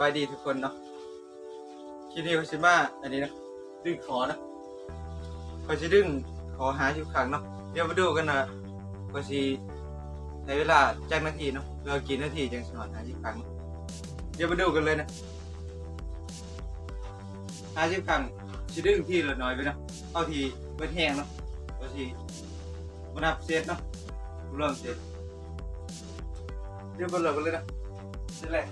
บายดีทุกคนเนาะคลิปนี้เขาชิมาอันนี้นะดึงขอนะเขาจะดึงขอหาชิบขังเนาะเดี๋ยวมาดูกันนะเขาชีในเวลาแจ้งนาทีเนาะเรากี่นาทีจังสอนหาชิบขังเดี๋ยวมาดูกันเลยนะหาชิบขังชิดึงที่ละน้อยไปเนาะเอาทีเบิดแห้งเนาะเขาชีมานับเซตเนาะเริ่มเซตเดี๋ยวมาเริ่มกันเลยนะนี่แหละ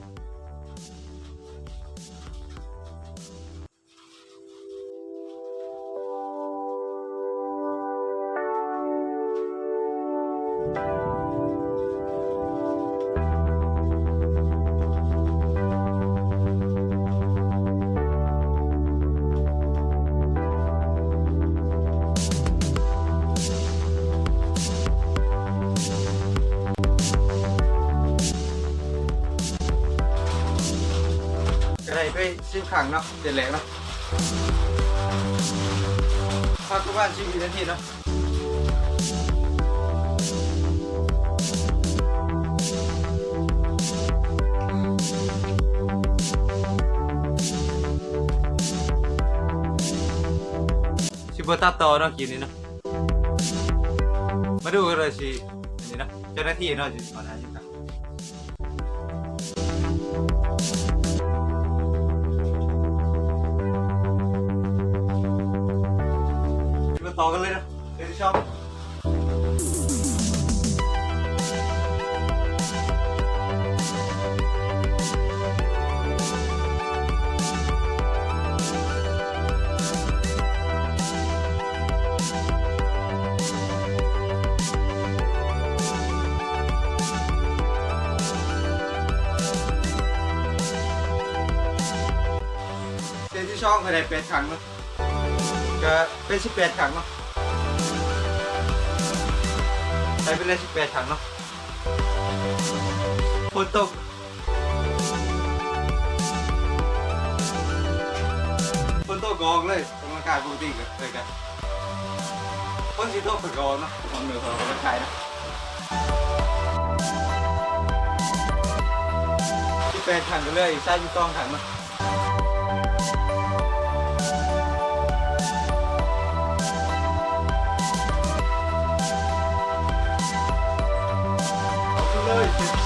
ซิมขังเนาะเด็ดแหลกเนาะพักทุกบ้านชิมอีกนทีเนาะชิบตัดต่อเนาะกินนี้เนาะมาดูกันเลยสิอันนี้เนาะเจ้าหน้าที่เนาะจะสอนหาชิม ต่อกันเลยนะเดี๋ยวชอบเดี๋ยวที่ช่องภายในแปดครั้งเนอะ ก็เป็นสิบแปดถังเนาะใช้ไปเลยสิบแปดถังเนาะฝนตกฝนตกกองเลยกำลังกายปกติกันเลยกันฝนสีตกกองเนาะความเหนือของกำลังกายนะสิบแปดครั้งกันเลยใช้ยี่ต้องครั้งเนาะ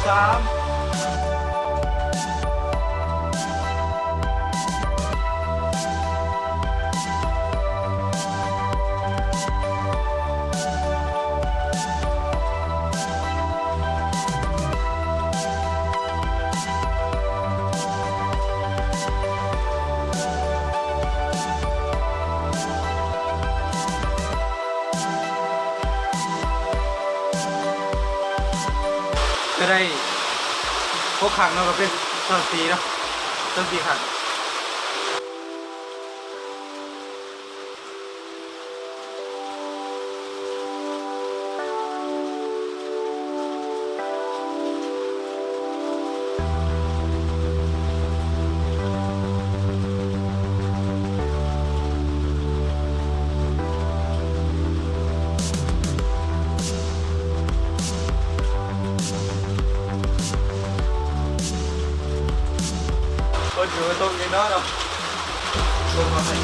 สิบสาม ก็ได้พวกขังเนาะก็เป็นต้นสีเนาะต้นสีขัง ตรงนี้เนาลงมาให้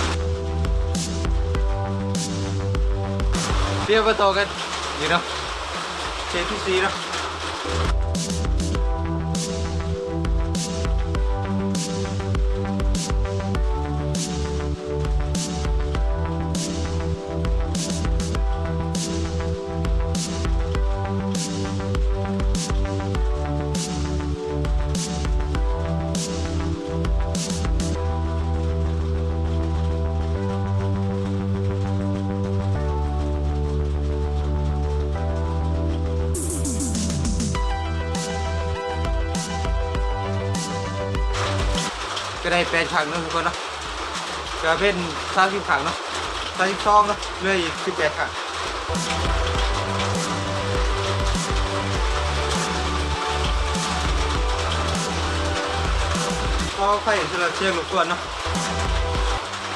เรียกมาต่อกันนี่เนาะเชฟที่ซีเนาะ ก็ได้แปดขังเนาะทุกคนเนาะก็เป็นสามสิบขังเนาะสามสิบสองเนาะเหลืออีกสิบแปดขังก็ไฟสลับเชียงหลบกวนเนาะ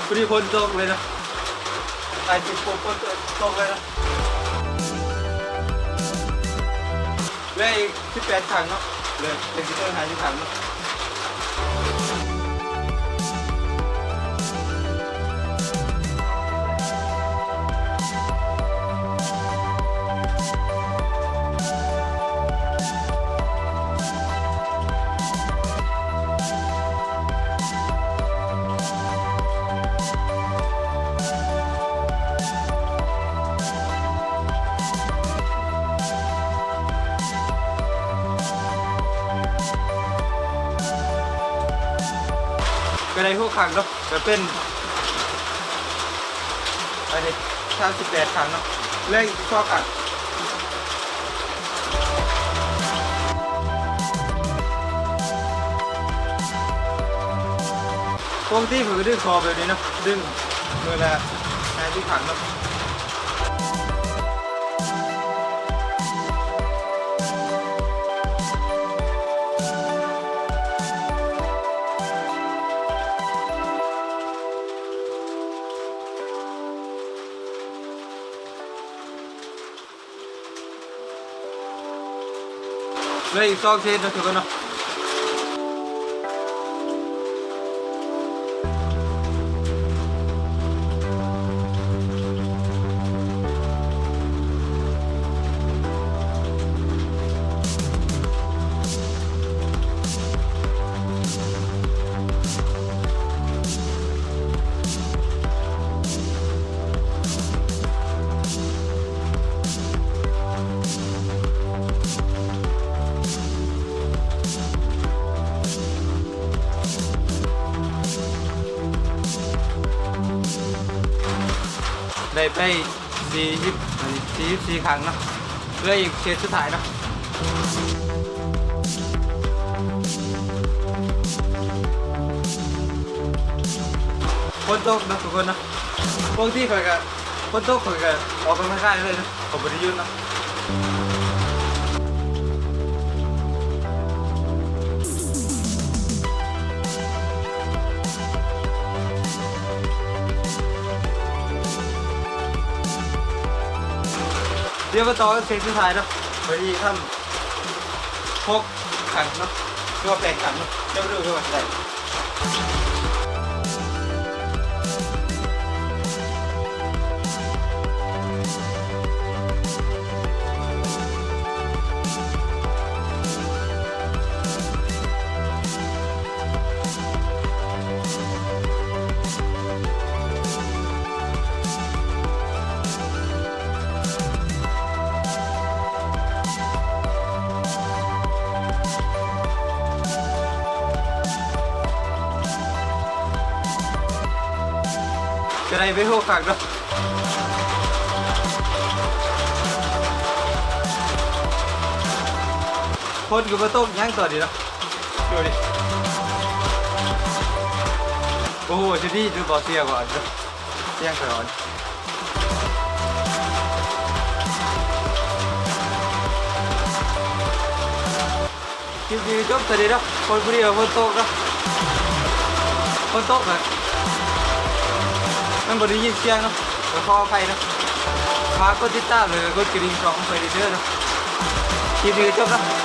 พอดีคนตกเลยนะตายจิตคนคนตกเลยนะเลืออีกสิบแปดขังเนาะเลือเป็นสิบแปดขังเนาะ ได้หกครั้งเนาะจะเป็นอันนี้สามสิบแปดครั้งเนาะเลขข้อครั้งปกติผมก็ดึงคอแบบนี้เนาะดึงมือลาห้าสิบครั้งเนาะ เลยอีกสองเเนาะได้ไปสี่สิบสี่สิบสี่ครั้งเนาะเหลืออีกเซนสุดท้ายเนาะคนตกนะทุกคนนะพวกที่คอยกับคนตกคอยกับออกกำลังกายเลยนะผมบริยุทธ์เนาะ เดี๋ยวมาต่อกันเซตสุดท้ายเนาะพอดีทำพกขันเนาะตัวแปลงขันเนาะเดี๋ยวมาดูกันว่าอะไร หจะดีดูบอเสียก่อนเนาะเสียงก่อนคลิปนี้จบสวัสดีเนาะคนผู้เดียวคนโต๊ะนะคนโต๊ะแบบ มันบริยินเสียงเนาะขอขออภัยเนาะมากกดติดตามเลยกดกระดิ่งสองไปเรื่อยๆเนาะคลิปนี้จบแล้ว